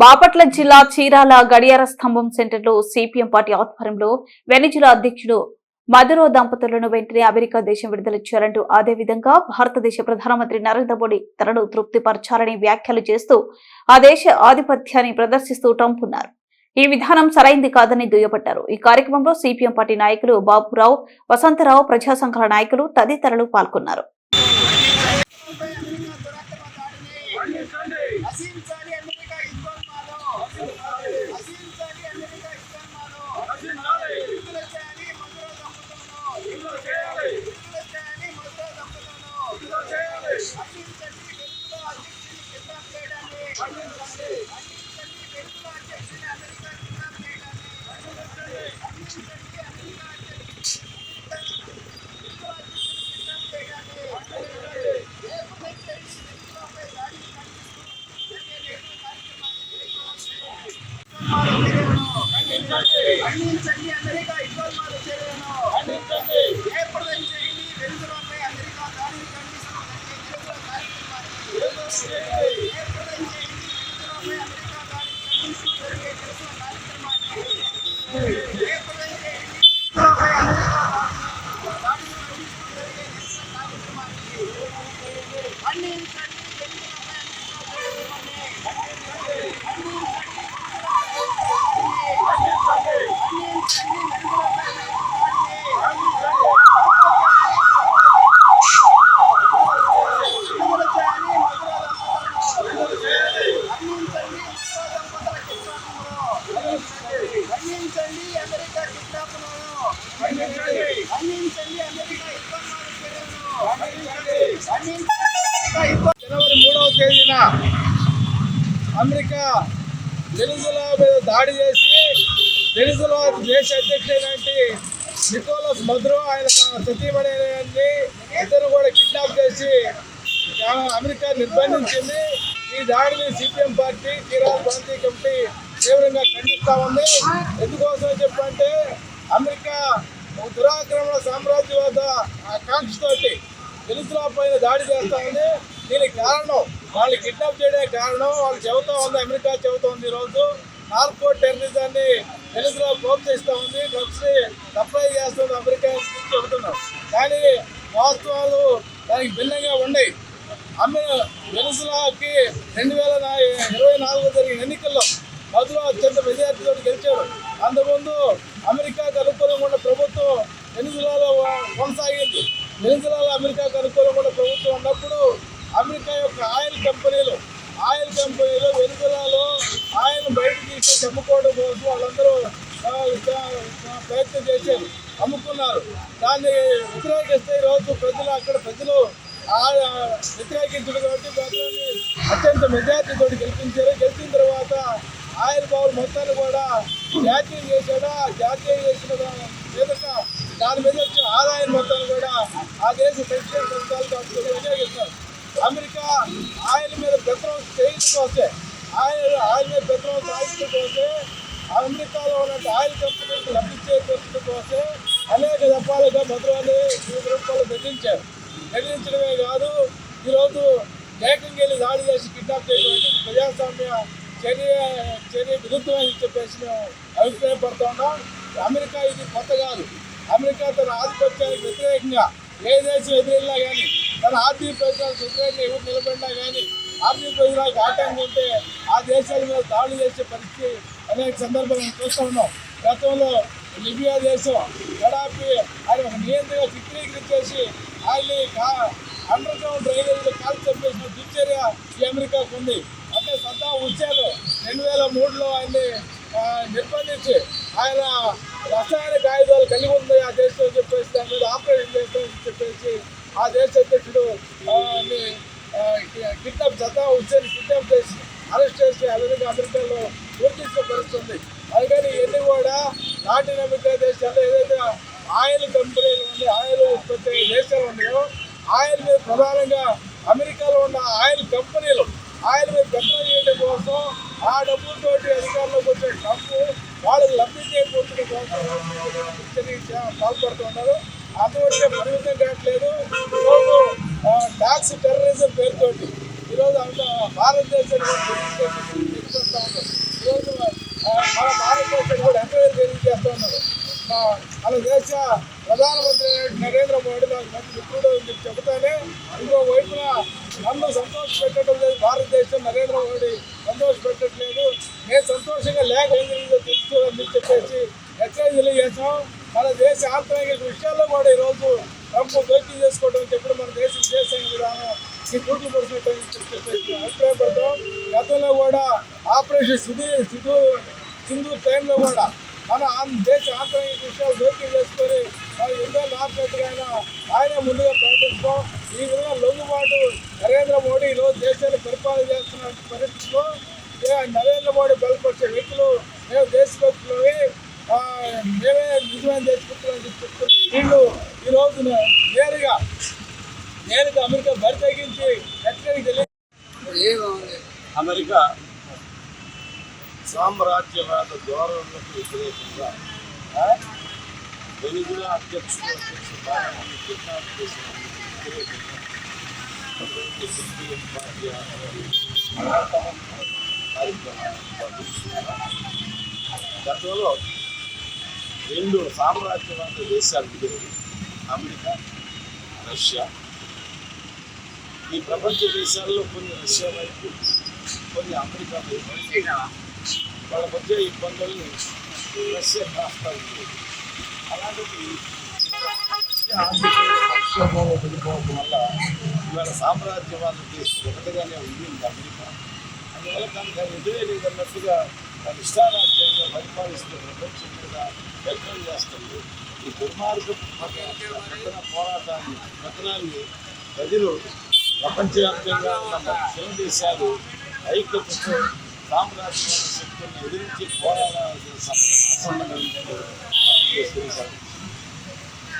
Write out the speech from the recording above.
బాపట్ల జిల్లా చీరాల గడియార స్తంభం సెంటర్లో సిపిఎం పార్టీ ఆధ్వర్యంలో వెనిజులా అధ్యక్షుడు మదురో దంపతులను వెంటనే అమెరికా దేశం విడుదల చేయాలంటూ అదేవిధంగా భారతదేశ ప్రధానమంత్రి నరేంద్ర మోడీ తనను తృప్తిపరచాలని వ్యాఖ్యలు చేస్తూ ఆ దేశ ఆధిపత్యాన్ని ప్రదర్శిస్తూ ట్రంప్ ఉన్నారు ఈ విధానం సరైంది కాదని దుయ్యబట్టారు. ఈ కార్యక్రమంలో సిపిఎం పార్టీ నాయకులు బాబురావు వసంతరావు ప్రజా సంఘాల నాయకులు తదితరులు పాల్గొన్నారు. నశించండి వ్యక్తుల అధ్యక్షుని కిడ్నాప్ చేయడాన్ని నశించండి వ్యక్తుల అధ్యక్షుని అమెరికా కిడ్నాప్ చేయడాన్ని నశించండి అమెరికా అధ్యక్షుని వ్యక్తుల అధ్యక్షుని కిడ్నాప్ చేయడాన్ని లేకపోతే వ్యక్తులపై దాడిని ఖండించండి అమెరికా ఇబ్బందులు చర్యలను ఏర్పడని చేయండి వెలుగులపై అమెరికా దాడిని ఖండిస్తూ కార్యక్రమాన్ని ఏర్పడని చేయండి వెలుగులపై అమెరికా దాడిని ఖండిస్తూ జరిగే నిరసన కార్యక్రమాన్ని ఏర్పడని చేయండి వెలుగులపై అమెరికా దాడిని ఖండిస్తూ జరిగే నిరసన కార్యక్రమాన్ని ఖండించండి వెలుగులపై అమెరికా దాడిని ఖండించండి అమెరికా కిడ్నాప్లను ఖండించండి అమెరికా జనవరి మూడవ తేదీన అమెరికా వెనుజులా మీద దాడి చేసి వెనుజులా దేశ అధ్యక్షుడైనటువంటి నికోలస్ మధురో ఆయన సతీమణి ఇద్దరు కూడా కిడ్నాప్ చేసి అమెరికా నిర్బంధించింది. ఈ దాడిని సిపిఎం పార్టీ తీరాల ప్రాంతీయ కమిటీ తీవ్రంగా ఖండిస్తా ఉంది. ఎందుకోసం చెప్పంటే అమెరికా దురాక్రమణ సామ్రాజ్యవాద ఆకాంక్షతోటి దళితుల పైన దాడి చేస్తామని దీనికి కారణం. వాళ్ళు కిడ్నాప్ చేయడానికి కారణం. వాళ్ళు చెబుతా ఉంది అమెరికా చెబుతా ఉంది ఈరోజు. నార్కో టెర్రరిజాన్ని వెలుతురా ప్రోత్సహిస్తూ ఉంది డ్రగ్స్ సప్లై చేస్తుంది అమెరికా అని చెబుతున్నాం. కానీ వాస్తవాలు దానికి భిన్నంగా ఉన్నాయి. అమ్మిన వెనుసులాకి రెండు వేల ఇరవై నాలుగు జరిగిన ఎన్నికల్లో మధులో అత్యంత మెజార్టీతో గెలిచాడు అంతకుముందు అమెరికాకు అనుకూలంగా ఉన్న ప్రభుత్వం వెనుసులాలో కొనసాగింది. వెనుసులాలో అమెరికా అనుకూలంగా ఉన్న ప్రభుత్వం ఉన్నప్పుడు అమెరికా యొక్క ఆయిల్ కంపెనీలు ఆయిల్ కంపెనీలు ఆయన బయట తీసి చెప్పుకోవడం కోసం వాళ్ళందరూ ప్రయత్నం చేశారు అమ్ముకున్నారు. దాన్ని వ్యతిరేకిస్తే ఈరోజు ప్రజలు అక్కడ ప్రజలు వ్యతిరేకించడం కాబట్టి ప్రజలని అత్యంత మెజార్టీతో గెలిపించారు. గెలిచిన తర్వాత ఆయన బాబు మొత్తాన్ని కూడా జాతీయం చేశాడా? జాతీయం చేసిన మీదట దాని మీద వచ్చే ఆదాయం మొత్తాన్ని కూడా ఆ దేశ సంక్షేమ సంస్థలకు వినియోగిస్తారు. అమెరికా ఆయిల్ మీద పెట్రోల్ చేయించడం ఆయిల్ ఆయిల్ మీద పెట్రోల్ సాగించడం కోసే అమెరికాలో ఉన్న ఆయిల్ కంపెనీలకు లభించే చేకూర్చడం అనేక రకాలుగా మధురాన్ని వివిధ రూపాయలు బెదిరించారు. బెదిరించడమే కాదు ఈరోజు ఏకంగా వెళ్ళి దాడి చేసి కిడ్నాప్ చేయడం ప్రజాస్వామ్య చర్య చర్య విరుద్ధమని చెప్పేసి మేము అభిప్రాయపడుతూ ఉన్నాం అమెరికా ఇది కొత్త కాదు. అమెరికా తన ఆధిపత్యానికి వ్యతిరేకంగా ఏ దేశం ఎదురెళ్ళినా కానీ తన ఆర్థిక ప్రయోజనాలు వ్యతిరేకంగా ఎవరు నిలబడినా కానీ ఆర్థిక ప్రయోజనాలకు ఆటంకం ఉంటే ఆ దేశాల మీద దాడులు చేసే పరిస్థితి అనేక సందర్భాలు చూస్తూ ఉన్నాం. గతంలో లిబియా దేశం గడాపి ఆయన ఒక నియంత్రణ చిత్రీకరించేసి ఆయన్ని అండర్ గ్రౌండ్ డ్రైనేజీలో కాల్ చంపేసిన దుర్చర్య ఈ అమెరికాకు ఉంది. అంటే సద్దా హుస్సేన్ రెండు వేల మూడులో ఆయన్ని నిర్బంధించి ఆయన రసాయనిక ఆయుధాలు కలిగి ఉంది ఆ దేశంలో చెప్పేసి దాని మీద ఆపరేషన్ చేస్తామని చెప్పేసి ఆ దేశ అధ్యక్షుడు కిడ్నాప్ సద్దాం హుస్సేన్ కిడ్నాప్ చేసి అరెస్ట్ చేసి ఆ విధంగా అమెరికాలో పూర్తించే పరిస్థితుంది అందుకని ఇవన్నీ కూడా లాటిన్ అమెరికా దేశాల్లో ఏదైతే ఆయిల్ కంపెనీలు ఉంది ఆయిల్ ఉత్పత్తి అయ్యే దేశాలు ఉన్నాయో ఆయిల్ మీద ప్రధానంగా అమెరికాలో ఉన్న ఆయిల్ కంపెనీలు ఆయిల్ మీద కంట్రోల్ చేయడం కోసం ఆ డబ్బులతోటి అధికారంలోకి వచ్చే డబ్బు వాళ్ళకి లబ్ధి చేకూర్చడం కోసం చర్య పాల్పడుతున్నారు అటువంటి పరిమితం కావట్లేదు. ఈరోజు ట్యాక్స్ టెర్రరిజం పేరుతోటి ఈరోజు అంత భారతదేశానికి తీసుకొస్తా ఉన్నారు ఈరోజు మన భారతదేశం కూడా ఎంకరేజ్ తెలియజేస్తూ ఉన్నారు మన దేశ ప్రధానమంత్రి నరేంద్ర మోడీ నాకు మంచి మిత్రుడు అని చెప్పి చెబుతానే ఇంకో వైపున నన్ను సంతోష పెట్టడం లేదు భారతదేశం నరేంద్ర మోడీ సంతోష పెట్టట్లేదు. నేను సంతోషంగా లేక ఏం తెలుసు అని చెప్పేసి హెచ్చరిక తెలియజేసాం మన దేశ ఆంతరిక విషయాల్లో కూడా ఈరోజు ట్రంప్ జోక్యం చేసుకోవడం చెప్పి మన దేశ విదేశాంగ విధానం ఈ కూట్లు పడినట్టు అభిప్రాయపడతాం. గతంలో కూడా ఆపరేషన్ సిధు సిధు సింధు టైంలో కూడా మన దేశ ఆంతరిక విషయాలు జోక్యం చేసుకొని మన యుద్ధ నాయకులైన ఆయన ముందుగా ప్రకటించడం ఈ విధంగా లొంగుబాటు నరేంద్ర మోడీ ఈరోజు దేశాన్ని పరిపాలన చేస్తున్న పరిస్థితిలో నరేంద్ర మోడీ బలపరిచే వ్యక్తులు మేము దేశభక్తులవి ఆ, మేమే నిజమైన అని చెప్పి చెప్తున్నారు వీళ్ళు ఈ రోజున నేరుగా నేరుగా అమెరికా బరి తెగించి ఎక్కడికి తెలియ అమెరికా సామ్రాజ్యవాద ధోరణులకు వ్యతిరేకంగా ఆ, వెనుజులా అధ్యక్షుడు. గతంలో రెండు సామ్రాజ్యవాద దేశాలు ఉండేవి అమెరికా రష్యా. ఈ ప్రపంచ దేశాల్లో కొన్ని రష్యా వైపు కొన్ని అమెరికా వైపు. వాళ్ళ మధ్య ఇబ్బందుల్ని రష్యా కాస్తా ఉంది. అలాంటిది సంక్షోభంలో పడిపోవడం వల్ల ఇవాళ సామ్రాజ్యవాద దేశం ఒకటిగానే ఉంది అమెరికా. అందువల్ల కనుక వ్యతిరేకన్నట్టుగా తన ఇష్టారాజ్యంగా పరిపాలిస్తూ ప్రపంచం మీద వ్యక్తం చేస్తుంది? ఈ దుర్మార్గం పోరాటాన్ని పతనాన్ని ప్రజలు ప్రపంచవ్యాప్తంగా ఉన్న చిన్న దేశాలు ఐక్యతతో సామ్రాజ్యవాద శక్తులను ఎదిరించి పోరాడాల్సిన సమయం ఆసన్నమైందని మనం చేస్తున్నాం.